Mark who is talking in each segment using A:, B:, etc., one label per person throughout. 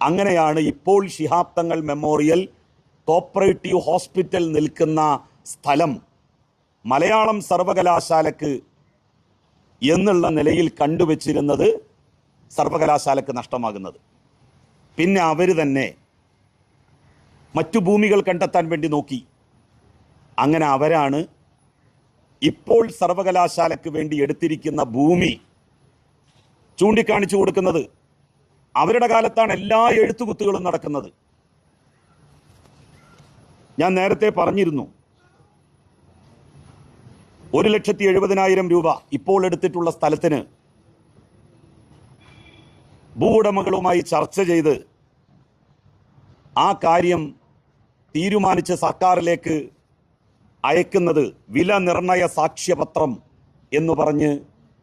A: അങ്ങനെയാണ് ഇപ്പോൾ Shihab Thangal memorial cooperative hospital നിൽക്കുന്ന സ്ഥലം. മലയാളം സർവകലാശാലക്ക് എന്നുള്ള നിലയിൽ കണ്ടുവച്ചിരുന്നത് സർവകലാശാലക്ക് നഷ്ടമാകുന്നത്. പിന്നെ അവർ തന്നെ മറ്റു ഭൂമികൾ കണ്ടെത്താൻ വേണ്ടി നോക്കി. അങ്ങനെ അവരാണ് ഇപ്പോൾ സർവകലാശാലക്ക് വേണ്ടി എടുത്തിരിക്കുന്ന ഭൂമി ചൂണ്ടിക്കാണിച്ചു കൊടുക്കുന്നത്. അവരുടെ കാലത്താണ് എല്ലാ എഴുത്തുകുത്തുകളും നടക്കുന്നത്. ഞാൻ നേരത്തെ പറഞ്ഞിരുന്നു. ഒരു ലക്ഷത്തി എഴുപതിനായിരം രൂപ ഇപ്പോൾ എടുത്തിട്ടുള്ള സ്ഥലത്തിന് ഭൂവുടമകളുമായി ചർച്ച ചെയ്ത് ആ കാര്യം തീരുമാനിച്ച് സർക്കാരിലേക്ക് അയക്കുന്നത് വില നിർണയ സാക്ഷ്യപത്രം എന്ന് പറഞ്ഞ്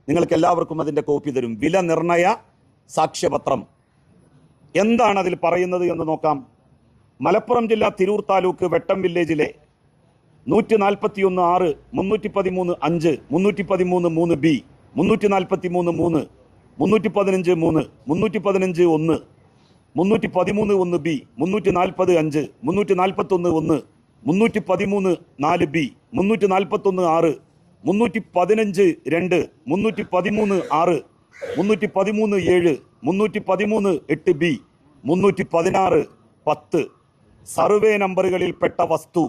A: നിങ്ങൾക്ക് എല്ലാവർക്കും അതിന്റെ കോപ്പി തരും. വില നിർണയ സാക്ഷ്യപത്രം. എന്താണ് അതിൽ പറയുന്നത് എന്ന് നോക്കാം. മലപ്പുറം ജില്ല തിരൂർ താലൂക്ക് വെട്ടം വില്ലേജിലെ നൂറ്റി നാൽപ്പത്തി ഒന്ന് ആറ് മുന്നൂറ്റി പതിമൂന്ന് അഞ്ച് മുന്നൂറ്റി പതിമൂന്ന് മൂന്ന് ബി മുന്നൂറ്റി നാൽപ്പത്തി മൂന്ന് മൂന്ന് മുന്നൂറ്റി പതിനഞ്ച് മൂന്ന് മുന്നൂറ്റി പതിനഞ്ച് ഒന്ന് മുന്നൂറ്റി പതിമൂന്ന് ഒന്ന് ബി മുന്നൂറ്റി നാൽപ്പത് അഞ്ച് മുന്നൂറ്റി നാൽപ്പത്തൊന്ന് ഒന്ന് മുന്നൂറ്റി പതിമൂന്ന് നാല് ബി മുന്നൂറ്റി നാൽപ്പത്തൊന്ന് ആറ് മുന്നൂറ്റി പതിനഞ്ച് രണ്ട് മുന്നൂറ്റി പതിമൂന്ന് ആറ് മുന്നൂറ്റി പതിമൂന്ന് ഏഴ് മുന്നൂറ്റി പതിമൂന്ന് എട്ട് ബി മുന്നൂറ്റി പതിനാറ് പത്ത്. സർവേ നമ്പറുകളിൽപ്പെട്ട വസ്തു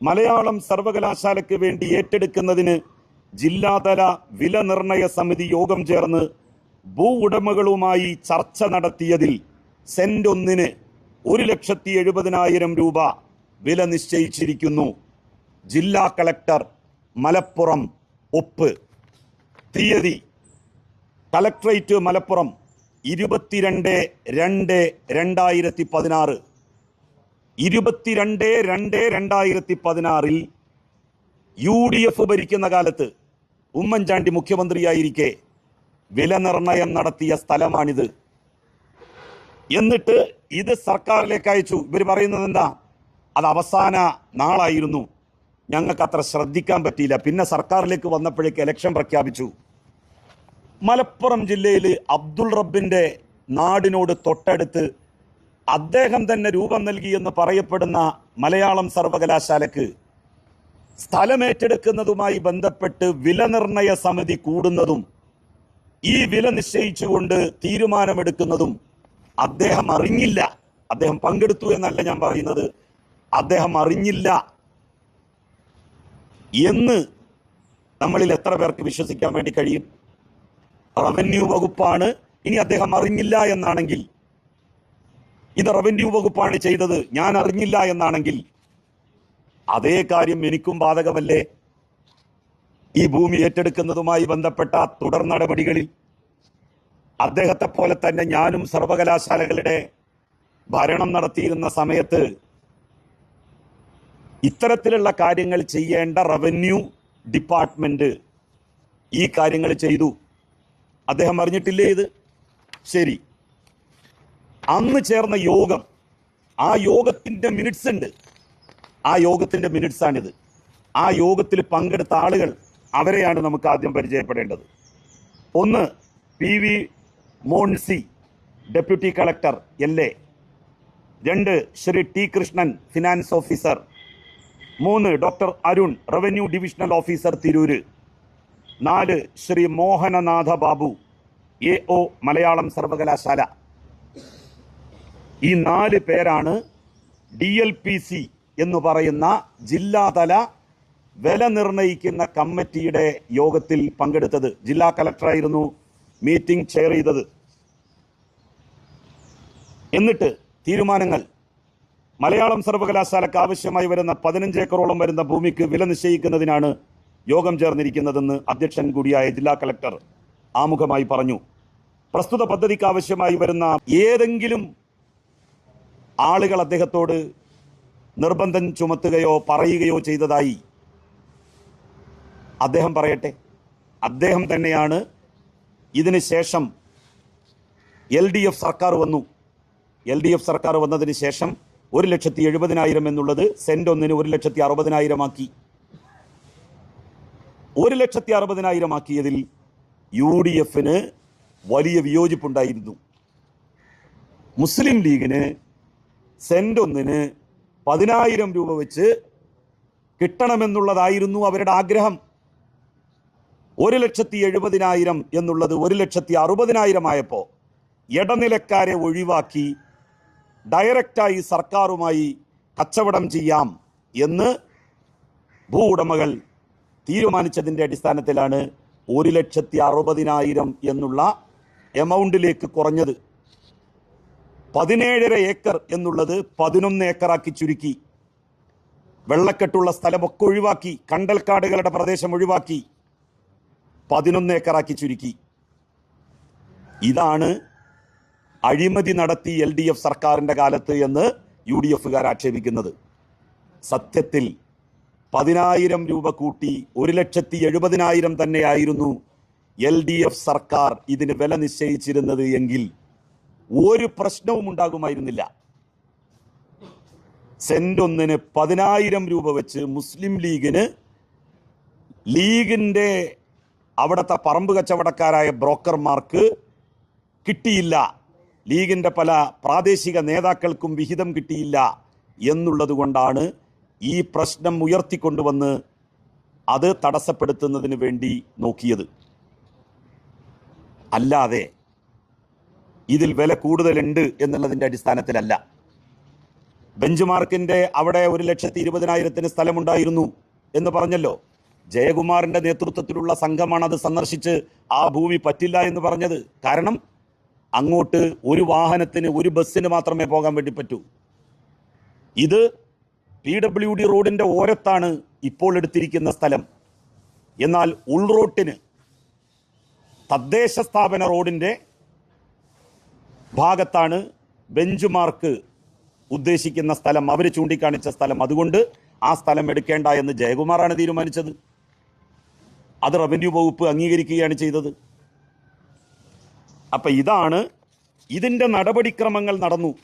A: മലയാളം സർവകലാശാലയ്ക്ക് വേണ്ടി ഏറ്റെടുക്കുന്നതിന് ജില്ലാതല വില നിർണയ സമിതി യോഗം ചേർന്ന് ഭൂ ഉടമകളുമായി ചർച്ച നടത്തിയതിൽ സെന്റ് ഒന്നിന് ഒരു ലക്ഷത്തി എഴുപതിനായിരം രൂപ വില നിശ്ചയിച്ചിരിക്കുന്നു. ജില്ലാ കളക്ടർ മലപ്പുറം ഒപ്പ്. തീയതി കളക്ട്രേറ്റ് മലപ്പുറം ഇരുപത്തിരണ്ട് രണ്ട് രണ്ടായിരത്തി പതിനാറ് ഇരുപത്തിരണ്ട് രണ്ട് രണ്ടായിരത്തി പതിനാറിൽ യു ഡി എഫ് ഭരിക്കുന്ന കാലത്ത് ഉമ്മൻചാണ്ടി മുഖ്യമന്ത്രിയായിരിക്കെ വില നിർണയം നടത്തിയ സ്ഥലമാണിത്. എന്നിട്ട് ഇത് സർക്കാരിലേക്ക് അയച്ചു. ഇവർ പറയുന്നത് എന്താ? അത് അവസാന നാളായിരുന്നു. ഞങ്ങൾക്ക് അത്ര ശ്രദ്ധിക്കാൻ പറ്റിയില്ല. പിന്നെ സർക്കാരിലേക്ക് വന്നപ്പോഴേക്ക് ഇലക്ഷൻ പ്രഖ്യാപിച്ചു. മലപ്പുറം ജില്ലയിൽ അബ്ദുൾ റബ്ബിന്റെ നാടിനോട് തൊട്ടടുത്ത് അദ്ദേഹം തന്നെ രൂപം നൽകിയെന്ന് പറയപ്പെടുന്ന മലയാളം സർവകലാശാലക്ക് സ്ഥലമേറ്റെടുക്കുന്നതുമായി ബന്ധപ്പെട്ട് വില നിർണയ സമിതി കൂടുന്നതും ഈ വില നിശ്ചയിച്ചുകൊണ്ട് തീരുമാനമെടുക്കുന്നതും അദ്ദേഹം അറിഞ്ഞില്ല. അദ്ദേഹം പങ്കെടുത്തു എന്നല്ല ഞാൻ പറയുന്നത്. അദ്ദേഹം അറിഞ്ഞില്ല എന്ന് നമ്മളിൽ എത്ര പേർക്ക് വിശ്വസിക്കാൻ വേണ്ടി കഴിയും? റവന്യൂ വകുപ്പാണ്. ഇനി അദ്ദേഹം അറിഞ്ഞില്ല എന്നാണെങ്കിൽ ഇത് റവന്യൂ വകുപ്പാണ് ചെയ്തത്. ഞാൻ അറിഞ്ഞില്ല എന്നാണെങ്കിൽ അതേ കാര്യം എനിക്കും ബാധകമല്ലേ? ഈ ഭൂമി ഏറ്റെടുക്കുന്നതുമായി ബന്ധപ്പെട്ട തുടർ നടപടികളിൽ അദ്ദേഹത്തെ പോലെ തന്നെ ഞാനും സർവകലാശാലകളുടെ ഭരണം നടത്തിയിരുന്ന സമയത്ത് ഇത്തരത്തിലുള്ള കാര്യങ്ങൾ ചെയ്യേണ്ട റവന്യൂ ഡിപ്പാർട്ട്മെന്റ് ഈ കാര്യങ്ങൾ ചെയ്തു. അദ്ദേഹം അറിഞ്ഞിട്ടില്ലേ ഇത്? ശരി. അന്ന് ചേർന്ന യോഗം ആ യോഗത്തിന്റെ മിനിറ്റ്സ് ഉണ്ട്. ആ യോഗത്തിന്റെ മിനിറ്റ്സ് ആണിത്. ആ യോഗത്തിൽ പങ്കെടുത്ത ആളുകൾ അവരെയാണ് നമുക്ക് ആദ്യം പരിചയപ്പെടേണ്ടത്. ഒന്ന് P V Monsy deputy collector L A. രണ്ട് Shri T Krishnan finance officer മൂന്ന് doctor Arun revenue divisional officer Tirur. നാല് ശ്രീ മോഹനനാഥ ബാബു എ ഒ മലയാളം സർവകലാശാല. ഈ നാല് പേരാണ് ഡി എൽ പി സി എന്ന് പറയുന്ന ജില്ലാതല വില നിർണയിക്കുന്ന കമ്മിറ്റിയുടെ യോഗത്തിൽ പങ്കെടുത്തത്. ജില്ലാ കലക്ടറായിരുന്നു മീറ്റിംഗ് ചെയർ ചെയ്തത്. എന്നിട്ട് തീരുമാനങ്ങൾ. മലയാളം സർവകലാശാലക്ക് ആവശ്യമായി വരുന്ന പതിനഞ്ച് ഏക്കറോളം വരുന്ന ഭൂമിക്ക് വില നിശ്ചയിക്കുന്നതിനാണ് യോഗം ചേർന്നിരിക്കുന്നതെന്ന് അധ്യക്ഷൻ കൂടിയായ ജില്ലാ കലക്ടർ ആമുഖമായി പറഞ്ഞു. പ്രസ്തുത പദ്ധതിക്ക് ആവശ്യമായി വരുന്ന ഏതെങ്കിലും ആളുകൾ അദ്ദേഹത്തോട് നിർബന്ധം ചുമത്തുകയോ പറയുകയോ ചെയ്തതായി അദ്ദേഹം പറയട്ടെ. അദ്ദേഹം തന്നെയാണ് ഇതിന് ശേഷം എൽ ഡി എഫ് സർക്കാർ വന്നു. എൽ ഡി എഫ് സർക്കാർ വന്നതിന് ശേഷം ഒരു ലക്ഷത്തി എഴുപതിനായിരം എന്നുള്ളത് സെന്റ് ഒന്നിന് ഒരു ലക്ഷത്തി അറുപതിനായിരം ആക്കി ഒരു ലക്ഷത്തി അറുപതിനായിരം ആക്കിയതിൽ യു ഡി എഫിന് വലിയ വിയോജിപ്പുണ്ടായിരുന്നു. മുസ്ലിം ലീഗിന് സെന്റ് ഒന്നിന് പതിനായിരം രൂപ വെച്ച് കിട്ടണമെന്നുള്ളതായിരുന്നു അവരുടെ ആഗ്രഹം. ഒരു ലക്ഷത്തി എഴുപതിനായിരം എന്നുള്ളത് ഒരു ലക്ഷത്തി അറുപതിനായിരം ആയപ്പോൾ ഇടനിലക്കാരെ ഒഴിവാക്കി ഡയറക്റ്റായി സർക്കാരുമായി കച്ചവടം ചെയ്യാം എന്ന് ഭൂ ഉടമകൾ തീരുമാനിച്ചതിന്റെ അടിസ്ഥാനത്തിലാണ് ഒരു ലക്ഷത്തി അറുപതിനായിരം എന്നുള്ള എമൗണ്ടിലേക്ക് കുറഞ്ഞത്. പതിനേഴര ഏക്കർ എന്നുള്ളത് പതിനൊന്ന് ഏക്കറാക്കി ചുരുക്കി. വെള്ളക്കെട്ടുള്ള സ്ഥലമൊക്കെ ഒഴിവാക്കി കണ്ടൽക്കാടുകളുടെ പ്രദേശം ഒഴിവാക്കി പതിനൊന്ന് ഏക്കറാക്കി ചുരുക്കി. ഇതാണ് അഴിമതി നടത്തി എൽ ഡി എഫ് സർക്കാരിന്റെ കാലത്ത് എന്ന് യു ഡി എഫുകാർ ആക്ഷേപിക്കുന്നത്. സത്യത്തിൽ പതിനായിരം രൂപ കൂട്ടി ഒരു ലക്ഷത്തി എഴുപതിനായിരം തന്നെയായിരുന്നു എൽ ഡി എഫ് സർക്കാർ ഇതിന് വില നിശ്ചയിച്ചിരുന്നത് എങ്കിൽ ഒരു പ്രശ്നവും ഉണ്ടാകുമായിരുന്നില്ല. സെന്റ് ഒന്നിന് പതിനായിരം രൂപ വെച്ച് മുസ്ലിം ലീഗിന് ലീഗിന്റെ അവിടുത്തെ പറമ്പ് കച്ചവടക്കാരായ ബ്രോക്കർമാർക്ക് കിട്ടിയില്ല. ലീഗിന്റെ പല പ്രാദേശിക നേതാക്കൾക്കും വിഹിതം കിട്ടിയില്ല എന്നുള്ളത് കൊണ്ടാണ് ഈ പ്രശ്നം ഉയർത്തിക്കൊണ്ടുവന്ന് അത് തടസ്സപ്പെടുത്തുന്നതിന് വേണ്ടി നോക്കിയത്. അല്ലാതെ ഇതിൽ വില കൂടുതലുണ്ട് എന്നുള്ളതിന്റെ അടിസ്ഥാനത്തിലല്ല. ബെഞ്ച് മാർക്കിന്റെ അവിടെ ഒരു ലക്ഷത്തി ഇരുപതിനായിരത്തിന് സ്ഥലമുണ്ടായിരുന്നു എന്ന് പറഞ്ഞല്ലോ. ജയകുമാറിന്റെ നേതൃത്വത്തിലുള്ള സംഘമാണ് അത് സന്ദർശിച്ച് ആ ഭൂമി പറ്റില്ല എന്ന് പറഞ്ഞത്. കാരണം അങ്ങോട്ട് ഒരു വാഹനത്തിന് ഒരു ബസ്സിന് മാത്രമേ പോകാൻ വേണ്ടി പറ്റൂ. ഇത് പി ഡബ്ല്യു ഡി റോഡിന്റെ ഓരത്താണ് ഇപ്പോൾ എടുത്തിരിക്കുന്ന സ്ഥലം. എന്നാൽ ഉൾറോട്ടിന് തദ്ദേശ സ്ഥാപന റോഡിന്റെ ഭാഗത്താണ് ബെഞ്ച് മാർക്ക് ഉദ്ദേശിക്കുന്ന സ്ഥലം. അവർ ചൂണ്ടിക്കാണിച്ച സ്ഥലം. അതുകൊണ്ട് ആ സ്ഥലം എടുക്കേണ്ട എന്ന് ജയകുമാറാണ് തീരുമാനിച്ചത്. അത് റവന്യൂ വകുപ്പ് അംഗീകരിക്കുകയാണ് ചെയ്തത്. അപ്പം ഇതാണ് ഇതിന്റെ നടപടിക്രമങ്ങൾ നടന്നു.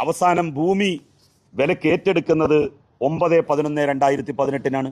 A: അവസാനം ഭൂമി വിലക്ക് ഏറ്റെടുക്കുന്നത് ഒമ്പത് പതിനൊന്ന് രണ്ടായിരത്തി പതിനെട്ടിനാണ്.